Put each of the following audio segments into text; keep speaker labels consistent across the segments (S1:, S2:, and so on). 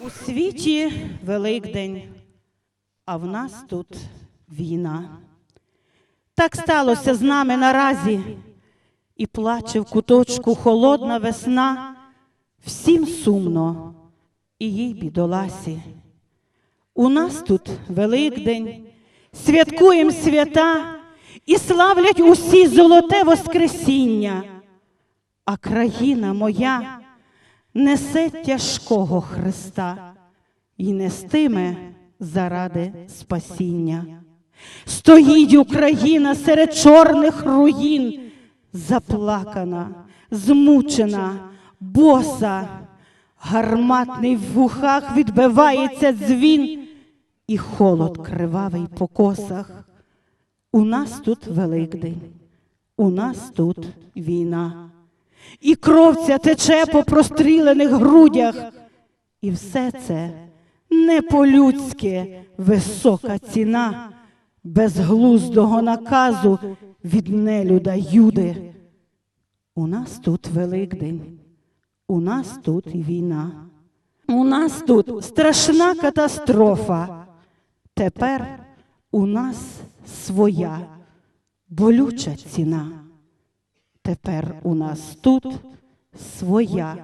S1: У світі Великдень, а в нас тут війна. Так сталося з нами наразі, і плаче в куточку холодна весна. Всім сумно, і їй бідоласі. У нас тут Великдень, святкуєм свята і славлять усі золоте Воскресіння. А країна моя несе тяжкого Христа і нестиме заради спасіння. Стоїть Україна серед чорних руїн, заплакана, змучена, боса, гарматний в вухах відбивається дзвін, і холод кривавий по косах. У нас тут Великдень, у нас тут війна. І кров ця тече по прострілених грудях. І все це не по-людськи висока ціна безглуздого наказу від нелюда Юди. У нас тут Великдень, у нас тут війна. У нас тут страшна катастрофа. Тепер у нас своя болюча ціна. Тепер у нас тут своя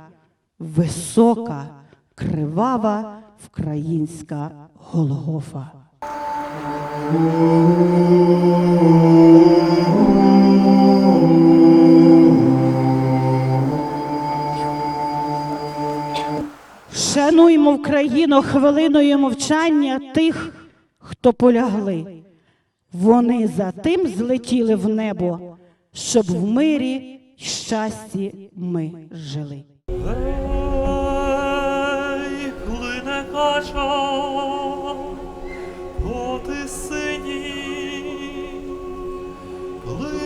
S1: висока, кривава українська Голгофа. Шануймо Україну хвилиною мовчання тих, хто полягли. Вони за тим злетіли в небо, щоб в мирі й щасті ми жили.
S2: Гей, плине кача поти тисині, плине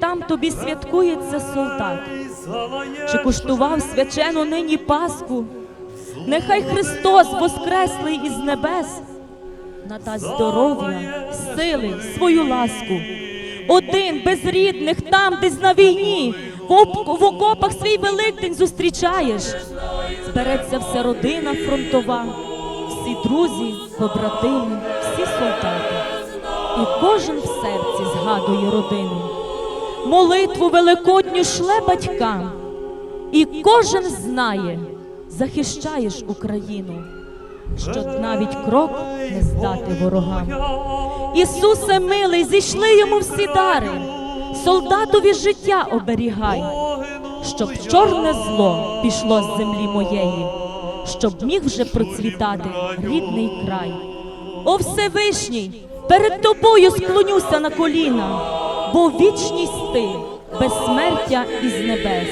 S3: там тобі святкується солдат, чи куштував свячену нині Пасху, нехай Христос, воскреслий із небес, надасть здоров'я, сили, свою ласку. Один без рідних, там, десь на війні, в, оп- в окопах свій Великдень зустрічаєш. Збереться вся родина фронтова, всі друзі, побратими, всі солдати. І кожен в серці згадує родину. Молитву великодню шле батькам, і кожен знає, захищаєш Україну, щоб навіть крок не здати ворогам. Ісусе милий, зійшли йому всі дари, солдатові життя оберігай, щоб чорне зло пішло з землі моєї, щоб міг вже процвітати рідний край. О Всевишній, перед тобою склонюся на коліна, бо вічність ти, безсмертя із небес.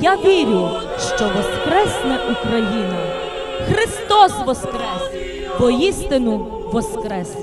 S3: Я вірю, що воскресне Україна. Христос воскрес, воістину воскрес.